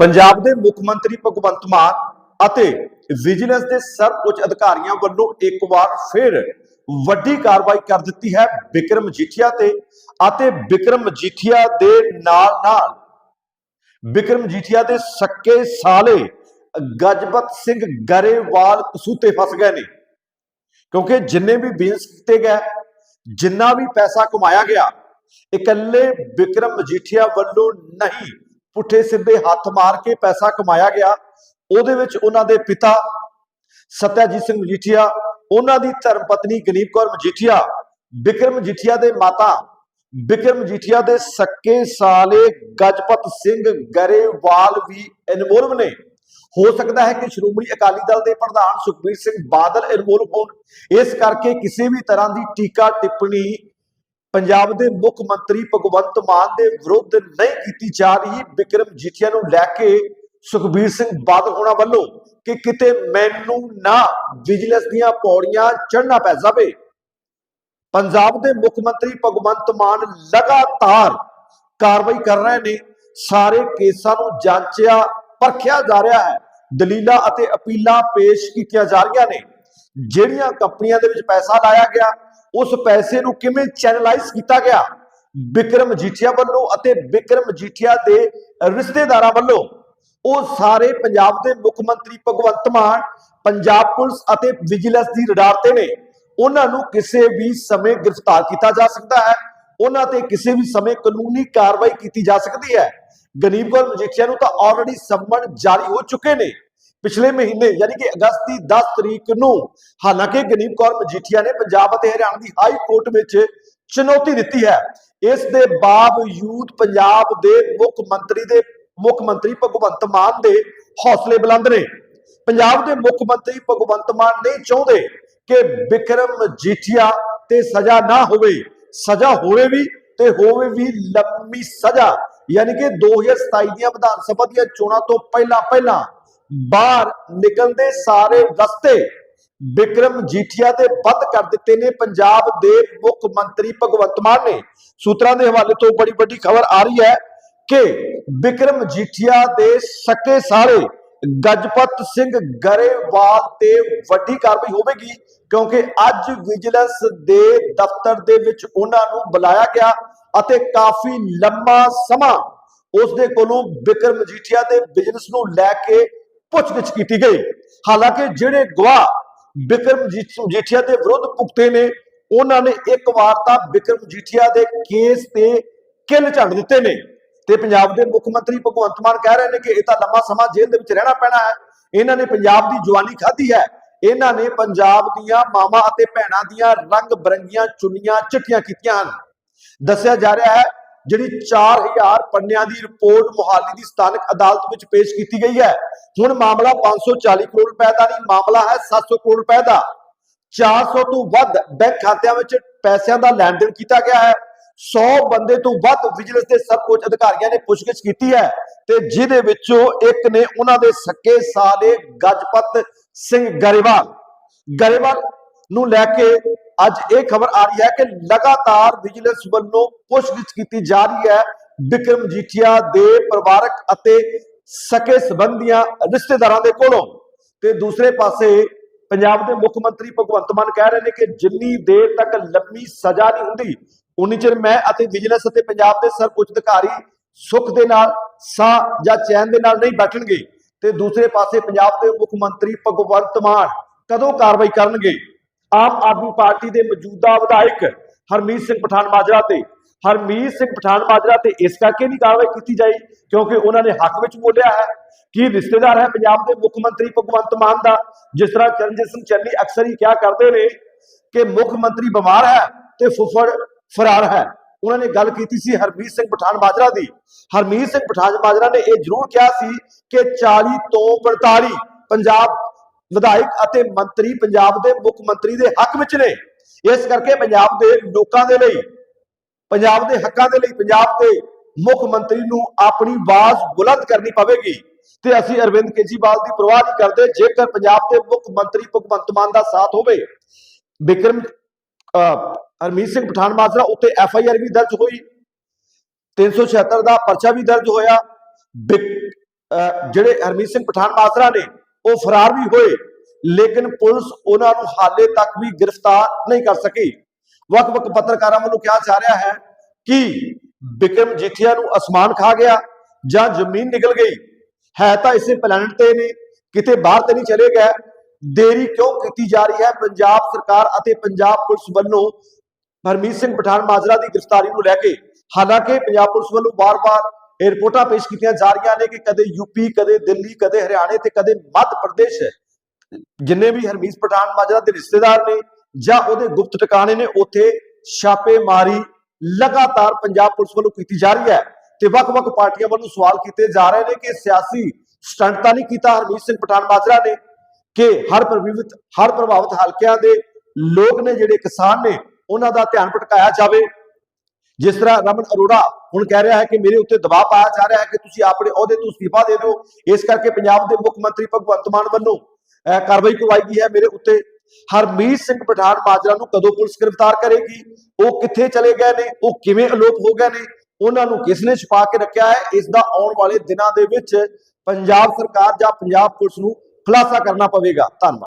ਪੰਜਾਬ ਦੇ ਮੁੱਖ ਮੰਤਰੀ ਭਗਵੰਤ ਮਾਨ ਅਤੇ ਵਿਜੀਲੈਂਸ ਦੇ ਸਰਵਉੱਚ ਅਧਿਕਾਰੀਆਂ ਵੱਲੋਂ ਇੱਕ ਵਾਰ ਫਿਰ ਵੱਡੀ ਕਾਰਵਾਈ ਕਰ ਦਿੱਤੀ ਹੈ ਵਿਕਰਮ ਮਜੀਠੀਆ ਤੇ ਅਤੇ ਵਿਕਰਮ ਮਜੀਠੀਆ ਦੇ ਨਾਲ ਨਾਲ ਵਿਕਰਮ ਮਜੀਠੀਆ ਦੇ ਸੱਕੇ ਸਾਲੇ ਗਜਬਤ ਸਿੰਘ ਗਰੇਵਾਲ ਕਸੂਤੇ ਫਸ ਗਏ ਨੇ। ਕਿਉਂਕਿ ਜਿੰਨੇ ਵੀ ਬਿਜ਼ਨਸ ਕੀਤੇ ਗਏ, ਜਿੰਨਾ ਵੀ ਪੈਸਾ ਕਮਾਇਆ ਗਿਆ, ਇਕੱਲੇ ਵਿਕਰਮ ਮਜੀਠੀਆ ਵੱਲੋਂ ਨਹੀਂ ਪੁੱਠੇ ਸਿੱਧੇ ਹੱਥ ਮਾਰ ਕੇ ਪੈਸਾ ਕਮਾਇਆ ਗਿਆ। ਉਹਦੇ ਵਿੱਚ ਉਹਨਾਂ ਦੇ ਪਿਤਾ ਸਤਿਆਜੀਤ ਸਿੰਘ ਮਜੀਠੀਆ, ਉਹਨਾਂ ਦੀ ਧਰਮ ਪਤਨੀ ਗਨੀਪ ਕੌਰ ਮਜੀਠੀਆ ਵਿਕਰਮ ਮਜੀਠੀਆ ਦੇ ਮਾਤਾ ਵਿਕਰਮ ਮਜੀਠੀਆ ਦੇ ਸੱਕੇ ਸਾਲੇ ਗਜਪਤ ਸਿੰਘ ਗਰੇਵਾਲ ਵੀ ਇਨਵੋਲਵ ਨੇ। ਹੋ ਸਕਦਾ ਹੈ ਕਿ ਸ਼੍ਰੋਮਣੀ ਅਕਾਲੀ ਦਲ ਦੇ ਪ੍ਰਧਾਨ ਸੁਖਬੀਰ ਸਿੰਘ ਬਾਦਲ ਇਨਵੋਲਵ ਹੋਣ। ਇਸ ਕਰਕੇ ਕਿਸੇ ਵੀ ਤਰ੍ਹਾਂ ਦੀ ਟੀਕਾ ਟਿੱਪਣੀ ਪੰਜਾਬ ਦੇ ਮੁੱਖ ਮੰਤਰੀ ਭਗਵੰਤ ਮਾਨ ਦੇ ਵਿਰੁੱਧ ਨਹੀਂ ਕੀਤੀ ਜਾ ਰਹੀ ਵਿਕਰਮ ਜੀਠੀਆ ਨੂੰ ਲੈ ਕੇ ਸੁਖਬੀਰ ਸਿੰਘ ਬਾਦਲ ਹੋਣਾ ਵੱਲੋਂ ਕਿ ਕਿਤੇ ਮੈਨੂੰ ਨਾ ਵਿਜੀਲੈਂਸ ਦੀਆਂ ਪੌੜੀਆਂ ਚੜ੍ਹਨਾ ਪੈ ਜਾਵੇ। ਪੰਜਾਬ ਦੇ ਮੁੱਖ ਮੰਤਰੀ ਭਗਵੰਤ ਮਾਨ ਲਗਾਤਾਰ ਕਾਰਵਾਈ ਕਰ ਰਹੇ ਨੇ। ਸਾਰੇ ਕੇਸਾਂ ਨੂੰ ਜਾਂਚਿਆ, ਪਰਖਿਆ ਜਾ ਰਿਹਾ ਹੈ। ਦਲੀਲਾਂ ਅਤੇ ਅਪੀਲਾਂ ਪੇਸ਼ ਕੀਤੀਆਂ ਜਾ ਰਹੀਆਂ ਨੇ। ਜਿਹੜੀਆਂ ਕੰਪਨੀਆਂ ਦੇ ਵਿੱਚ ਪੈਸਾ ਲਾਇਆ ਗਿਆ ਉਸ ਪੈਸੇ ਨੂੰ ਕਿਵੇਂ ਚੈਨਲਾਈਜ਼ ਕੀਤਾ ਗਿਆ? ਵਿਕਰਮ ਜੀਠੀਆ ਵੱਲੋਂ ਅਤੇ ਵਿਕਰਮ ਜੀਠੀਆ ਦੇ ਰਿਸ਼ਤੇਦਾਰਾਂ ਵੱਲੋਂ। ਉਹ ਸਾਰੇ ਪੰਜਾਬ ਦੇ ਮੁੱਖ ਮੰਤਰੀ ਭਗਵੰਤ ਮਾਨ, ਪੰਜਾਬ ਪੁਲਿਸ ਅਤੇ ਵਿਜੀਲੈਂਸ ਦੀ ਰਡਾਰ ਤੇ ਨੇ। ਉਹਨਾਂ ਨੂੰ ਕਿਸੇ ਵੀ ਸਮੇਂ ਗ੍ਰਿਫਤਾਰ ਕੀਤਾ ਜਾ ਸਕਦਾ ਹੈ। ਉਹਨਾਂ ਤੇ ਕਿਸੇ ਵੀ ਸਮੇਂ ਕਾਨੂੰਨੀ ਕਾਰਵਾਈ ਕੀਤੀ ਜਾ ਸਕਦੀ ਹੈ। ਗਨੀਬ ਕੌਰ ਮਜੀਠੀਆ ਨੂੰ ਤਾਂ ਆਲਰੇਡੀ ਸੰਮਨ ਜਾਰੀ ਹੋ ਚੁੱਕੇ ਨੇ। ਪਿਛਲੇ ਮਹੀਨੇ ਯਾਨੀ ਕਿ ਅਗਸਤ ਦੀ 10 ਤਰੀਕ ਨੂੰ, ਹਾਲਾਂਕਿ ਗਨੀਬ ਕੌਰ ਮਜੀਠੀਆ ਨੇ ਪੰਜਾਬ ਅਤੇ ਹਰਿਆਣਾ ਦੀ ਹਾਈ ਕੋਰਟ ਵਿੱਚ ਚੁਣੌਤੀ ਦਿੱਤੀ ਹੈ। ਇਸ ਦੇ ਬਾਵਜੂਦ ਪੰਜਾਬ ਦੇ ਮੁੱਖ ਮੰਤਰੀ ਦੇ, ਮੁੱਖ ਮੰਤਰੀ ਭਗਵੰਤ ਮਾਨ ਦੇ ਹੌਸਲੇ ਬੁਲੰਦ ਨੇ। ਪੰਜਾਬ ਦੇ ਮੁੱਖ ਮੰਤਰੀ ਭਗਵੰਤ ਮਾਨ ਨਹੀਂ ਚਾਹੁੰਦੇ ਕਿ ਵਿਕਰਮ ਮਜੀਠੀਆ ਤੇ ਸਜ਼ਾ ਨਾ ਹੋਵੇ। ਸਜ਼ਾ ਹੋਵੇ ਵੀ ਤੇ ਹੋਵੇ ਵੀ ਲੰਮੀ ਸਜ਼ਾ। ਯਾਨੀ ਕਿ 2027 ਦੀਆਂ ਵਿਧਾਨ ਸਭਾ ਦੀਆਂ ਚੋਣਾਂ ਤੋਂ ਪਹਿਲਾਂ ਪਹਿਲਾਂ ਬਾਹਰ ਨਿਕਲਦੇ ਸਾਰੇ ਰਸਤੇ ਵਿਕਰਮ ਜੀਠੀਆ ਦੇ ਬੰਦ ਕਰ ਦਿੱਤੇ ਨੇ। ਪੰਜਾਬ ਦੇ ਮੁੱਖ ਮੰਤਰੀ ਭਗਵੰਤ ਮਾਨ ਨੇ ਸੂਤਰਾਂ ਦੇ ਹਵਾਲੇ ਤੋਂ ਬੜੀ ਵੱਡੀ ਖਬਰ ਆ ਰਹੀ ਹੈ ਕਿ ਵਿਕਰਮ ਜੀਠੀਆ ਦੇ ਸੱਕੇ ਸਾਰੇ ਗਜਪਤ ਸਿੰਘ ਗਰੇਵਾਲ ਤੇ ਵੱਡੀ ਕਾਰਵਾਈ ਹੋਵੇਗੀ, ਕਿਉਂਕਿ ਅੱਜ ਵਿਜੀਲੈਂਸ ਦੇ ਦਫ਼ਤਰ ਦੇ ਵਿੱਚ ਉਹਨਾਂ ਨੂੰ ਬੁਲਾਇਆ ਗਿਆ ਅਤੇ ਕਾਫੀ ਲੰਮਾ ਸਮਾਂ ਉਸ ਦੇ ਕੋਲੋਂ ਵਿਕਰਮ ਮਜੀਠੀਆ ਦੇ ਬਿਜ਼ਨਸ ਨੂੰ ਲੈ ਕੇ ਪੁੱਛਗਿੱਛ ਕੀਤੀ ਗਈ। ਹਾਲਾਂਕਿ ਜਿਹੜੇ ਗਵਾਹ ਵਿਕਰਮ ਮਜੀਠੀਆ ਦੇ ਵਿਰੁੱਧ ਪੁਖਤੇ ਨੇ, ਉਹਨਾਂ ਨੇ ਇੱਕ ਵਾਰ ਤਾਂ ਬਿਕਰਮ ਮਜੀਠੀਆ ਦੇ ਕੇਸ ਤੇ ਕਿੱਲ ਝੰਡ ਦਿੱਤੇ ਨੇ। ਤੇ ਪੰਜਾਬ ਦੇ ਮੁੱਖ ਮੰਤਰੀ ਭਗਵੰਤ ਮਾਨ ਕਹਿ ਰਹੇ ਨੇ ਕਿ ਇਹ ਤਾਂ ਲੰਮਾ ਸਮਾਂ ਜੇਲ੍ਹ ਦੇ ਵਿੱਚ ਰਹਿਣਾ ਪੈਣਾ ਹੈ। ਇਹਨਾਂ ਨੇ ਪੰਜਾਬ ਦੀ ਜਵਾਨੀ ਖਾਧੀ ਹੈ। ਇਹਨਾਂ ਨੇ ਪੰਜਾਬ ਦੀਆਂ ਮਾਵਾਂ ਅਤੇ ਭੈਣਾਂ ਦੀਆਂ ਰੰਗ ਬਰੰਗੀਆਂ ਚੁੰਨੀਆਂ ਚਿੱਟੀਆਂ ਕੀਤੀਆਂ ਹਨ। ਦੱਸਿਆ ਜਾ ਰਿਹਾ ਹੈ ਜਿਹੜੀ 4000 ਪੰਨਿਆਂ ਦੀ ਰਿਪੋਰਟ ਮੁਹਾਲੀ ਦੀ ਸਥਾਨਕ ਅਦਾਲਤ ਵਿੱਚ ਪੇਸ਼ ਕੀਤੀ ਗਈ ਹੈ। ਹੁਣ ਮਾਮਲਾ 540 ਕਰੋੜ ਰੁਪਏ ਦਾ ਨਹੀਂ, ਮਾਮਲਾ ਹੈ 700 ਕਰੋੜ ਰੁਪਏ ਦਾ। 400 ਤੋਂ ਵੱਧ ਬੈਂਕ ਖਾਤਿਆਂ ਵਿੱਚ ਪੈਸਿਆਂ ਦਾ ਲੈਣ ਦੇਣ ਕੀਤਾ ਗਿਆ ਹੈ। 100 ਬੰਦੇ ਤੋਂ ਵੱਧ ਵਿਜੀਲੈਂਸ ਦੇ ਸਰਵਉੱਚ ਅਧਿਕਾਰੀਆਂ ਨੇ ਪੁੱਛਗਿੱਛ ਕੀਤੀ ਹੈ ਤੇ ਜਿਹਦੇ ਵਿੱਚੋਂ ਇੱਕ ਨੇ ਉਹਨਾਂ ਦੇ ਸੱਕੇ ਸਾਲੇ ਗਜਪਤ ਸਿੰਘ ਗਰੇਵਾਲ। ਗਰੇਵਾਲ ਨੂੰ ਲੈ ਕੇ ਅੱਜ ਇਹ ਖਬਰ ਆ ਰਹੀ ਹੈ ਕਿ ਲਗਾਤਾਰ ਵਿਜੀਲੈਂਸ ਵੱਲੋਂ ਪੁੱਛਗਿੱਛ ਕੀਤੀ ਜਾ ਰਹੀ ਹੈ। ਵਿਕਰਮ ਜੀਠੀਆ ਦੇ ਪਰਿਵਾਰਕ ਅਤੇ ਸਕੇ ਸੰਬੰਧੀਆਂ ਰਿਸ਼ਤੇਦਾਰਾਂ ਦੇ ਕੋਲੋਂ। ਤੇ ਦੂਸਰੇ ਪਾਸੇ ਪੰਜਾਬ ਦੇ ਮੁੱਖ ਮੰਤਰੀ ਭਗਵੰਤ ਮਾਨ ਕਹਿ ਰਹੇ ਨੇ ਕਿ ਜਿੰਨੀ ਦੇਰ ਤੱਕ ਲੰਮੀ ਸਜ਼ਾ ਨਹੀਂ ਹੁੰਦੀ, ਉਨੀ ਚਿਰ ਮੈਂ ਅਤੇ ਵਿਜੀਲੈਂਸ ਅਤੇ ਪੰਜਾਬ ਦੇ ਸਰਵਉੱਚ ਅਧਿਕਾਰੀ ਸੁੱਖ ਦੇ ਨਾਲ, ਸਾਹ ਜਾਂ ਚੈਨ ਦੇ ਨਾਲ ਨਹੀਂ ਬੈਠਣਗੇ। ਤੇ ਦੂਸਰੇ ਪਾਸੇ ਪੰਜਾਬ ਦੇ ਮੁੱਖ ਮੰਤਰੀ ਭਗਵੰਤ ਮਾਨ ਕਦੋਂ ਕਾਰਵਾਈ ਕਰਨਗੇ? ਆਮ ਆਦਮੀ ਪਾਰਟੀ ਦੇ ਮੌਜੂਦਾ ਵਿਧਾਇਕ ਹਰਮੀਤ ਸਿੰਘ ਪਠਾਨ ਮਾਜਰਾ ਤੇ। ਹਰਮੀਤ ਸਿੰਘ ਪਠਾਨ ਮਾਜਰਾ ਤੇ ਇਸ ਕਰਕੇ ਨਹੀਂ ਕਾਰਵਾਈ ਕੀਤੀ ਜਾਈ, ਕਿਉਂਕਿ ਉਹਨਾਂ ਨੇ ਹੱਕ ਵਿੱਚ ਬੋਲਿਆ ਹੈ ਕਿ ਰਿਸ਼ਤੇਦਾਰ ਹੈ ਪੰਜਾਬ ਦੇ ਮੁੱਖ ਮੰਤਰੀ ਭਗਵੰਤ ਮਾਨ ਦਾ। ਜਿਸ ਤਰ੍ਹਾਂ ਚਰਨਜੀਤ ਸਿੰਘ ਚੰਨੀ ਅਕਸਰ ਹੀ ਕਿਹਾ ਕਰਦੇ ਨੇ ਕਿ ਮੁੱਖ ਮੰਤਰੀ ਬਿਮਾਰ ਹੈ ਤੇ ਫੁੱਫੜ ਫਰਾਰ ਹੈ। ਉਹਨਾਂ ਨੇ ਗੱਲ ਕੀਤੀ ਸੀ ਹਰਮੀਤ ਸਿੰਘ ਪਠਾਨ ਮਾਜਰਾ ਦੀ। ਹਰਮੀਤ ਸਿੰਘ ਪਠਾਨ ਮਾਜਰਾ ਨੇ ਇਹ ਜ਼ਰੂਰ ਕਿਹਾ ਸੀ ਕਿ 40 ਤੋਂ 45 ਪੰਜਾਬ ਵਿਧਾਇਕ ਅਤੇ ਮੰਤਰੀ ਪੰਜਾਬ ਦੇ ਮੁੱਖ ਮੰਤਰੀ ਦੇ ਹੱਕ ਵਿੱਚ ਨੇ। ਇਸ ਕਰਕੇ ਪੰਜਾਬ ਦੇ ਲੋਕਾਂ ਦੇ ਲਈ ਪੰਜਾਬ ਦੇ ਹੱਕਾਂ ਦੇ ਲਈ ਪੰਜਾਬ ਦੇ ਮੁੱਖ ਮੰਤਰੀ ਨੂੰ ਆਪਣੀ ਆਵਾਜ਼ ਬੁਲੰਦ ਕਰਨੀ ਪਵੇਗੀ। ਤੇ ਅਸੀਂ ਅਰਵਿੰਦ ਕੇਜੀਵਾਲ ਦੀ ਪਰਵਾਹ ਨਹੀਂ ਕਰਦੇ। ਜੇਕਰ ਪੰਜਾਬ ਦੇ ਮੁੱਖ ਮੰਤਰੀ ਭਗਵੰਤ ਮਾਨ ਦਾ ਸਾਥ ਹੋਵੇ ਵਿਕਰਮ ਅਹ, ਹਰਮੀਤ ਸਿੰਘ ਪਠਾਨ ਮਾਜਰਾ ਉੱਤੇ ਐਫ ਆਈ ਆਰ ਵੀ ਦਰਜ ਹੋਈ। 376 ਦਾ ਪਰਚਾ ਵੀ ਦਰਜ ਹੋਇਆ। ਵਿਕ- ਜਿਹੜੇ ਹਰਮੀਤ ਸਿੰਘ ਪਠਾਨ ਮਾਜਰਾ ਨੇ ਉਹ ਫਰਾਰ ਵੀ ਹੋਏ, ਲੇਕਿਨ ਪੁਲਿਸ ਉਹਨਾਂ ਨੂੰ ਹਾਲੇ ਤੱਕ ਵੀ ਗ੍ਰਿਫਤਾਰ ਨਹੀਂ ਕਰ ਸਕੀ। ਵੱਖ-ਵੱਖ ਪੱਤਰਕਾਰਾਂ ਵੱਲੋਂ ਕਿਹਾ ਜਾ ਰਿਹਾ ਹੈ ਕਿ ਬਿਕਰਮ ਜੀਠੀਆ ਨੂੰ ਅਸਮਾਨ ਖਾ ਗਿਆ ਜਾਂ ਜ਼ਮੀਨ ਨਿਕਲ ਗਈ। ਹੈ ਤਾਂ ਇਸੇ ਪਲੈਨਟ ਤੇ ਨੇ, ਕਿਤੇ ਬਾਹਰ ਤੇ ਨਹੀਂ ਚਲੇ ਗਏ। ਦੇਰੀ ਕਿਉਂ ਕੀਤੀ ਜਾ ਰਹੀ ਹੈ? ਪੰਜਾਬ ਸਰਕਾਰ ਅਤੇ ਪੰਜਾਬ ਪੁਲਿਸ ਵੱਲੋਂ ਹਰਮੀਤ ਸਿੰਘ ਪਠਾਨ ਮਾਜਰਾ ਦੀ ਗ੍ਰਿਫਤਾਰੀ ਨੂੰ ਲੈ ਕੇ ਹਾਲਾਂਕਿ ਪੰਜਾਬ ਪੁਲਿਸ ਵੱਲੋਂ ਵਾਰ-ਵਾਰ ਇਹ ਰਿਪੋਰਟਾਂ ਪੇਸ਼ ਕੀਤੀਆਂ ਜਾ ਰਹੀਆਂ ਨੇ ਕਿ ਕਦੇ ਯੂਪੀ ਕਦੇ ਦਿੱਲੀ, ਕਦੇ ਹਰਿਆਣੇ ਤੇ ਕਦੇ ਮੱਧ ਪ੍ਰਦੇਸ਼ ਜਿੰਨੇ ਵੀ ਹਰਮੀਤ ਪਠਾਨ ਮਾਜਰਾ ਦੇ ਰਿਸ਼ਤੇਦਾਰ ਨੇ ਜਾਂ ਉਹਦੇ ਗੁਪਤ ਟਿਕਾਣੇ ਨੇ, ਉੱਥੇ ਛਾਪੇਮਾਰੀ ਲਗਾਤਾਰ ਪੰਜਾਬ ਪੁਲਿਸ ਵੱਲੋਂ ਕੀਤੀ ਜਾ ਰਹੀ ਹੈ ਤੇ ਵੱਖ-ਵੱਖ ਪਾਰਟੀਆਂ ਵੱਲੋਂ ਸਵਾਲ ਕੀਤੇ ਜਾ ਰਹੇ ਨੇ ਕਿ ਸਿਆਸੀ ਸਟੰਟ ਤਾਂ ਨਹੀਂ ਕੀਤਾ ਹਰਮੀਤ ਸਿੰਘ ਪਠਾਨ ਮਾਜਰਾ ਨੇ ਕਿ ਹਰ ਪ੍ਰਭਾਵਿਤ ਹਰ ਪ੍ਰਭਾਵਿਤ ਹਲਕਿਆਂ ਦੇ ਲੋਕ ਨੇ ਜਿਹੜੇ ਕਿਸਾਨ ਨੇ, ਉਹਨਾਂ ਦਾ ਧਿਆਨ ਭਟਕਾਇਆ ਜਾਵੇ। ਜਿਸ ਤਰ੍ਹਾਂ ਰਮਨ ਅਰੋੜਾ ਹੁਣ ਕਹਿ ਰਿਹਾ ਹੈ ਕਿ ਮੇਰੇ ਉੱਤੇ ਦਬਾਅ ਪਾਇਆ ਜਾ ਰਿਹਾ ਹੈ ਕਿ ਤੁਸੀਂ ਆਪਣੇ ਅਹੁਦੇ ਤੋਂ ਅਸਤੀਫਾ ਦੇ ਦਿਓ, ਇਸ ਕਰਕੇ ਪੰਜਾਬ ਦੇ ਮੁੱਖ ਮੰਤਰੀ ਭਗਵੰਤ ਮਾਨ ਵੱਲੋਂ ਕਾਰਵਾਈ ਕਰਵਾਈ ਗਈ ਹੈ ਮੇਰੇ ਉੱਤੇ। ਹਰਮੀਤ ਸਿੰਘ ਪਠਾਨ ਮਾਜਰਾ ਨੂੰ ਕਦੋਂ ਪੁਲਿਸ ਗ੍ਰਿਫਤਾਰ ਕਰੇਗੀ? ਉਹ ਕਿੱਥੇ ਚਲੇ ਗਏ ਨੇ? ਉਹ ਕਿਵੇਂ ਅਲੋਪ ਹੋ ਗਏ ਨੇ? ਉਹਨਾਂ ਨੂੰ ਕਿਸ ਨੇ ਛੁਪਾ ਕੇ ਰੱਖਿਆ ਹੈ? ਇਸ ਦਾ ਆਉਣ ਵਾਲੇ ਦਿਨਾਂ ਦੇ ਵਿੱਚ ਪੰਜਾਬ ਸਰਕਾਰ ਜਾਂ ਪੰਜਾਬ ਪੁਲਿਸ ਨੂੰ ਖੁਲਾਸਾ ਕਰਨਾ ਪਵੇਗਾ। ਧੰਨਵਾਦ।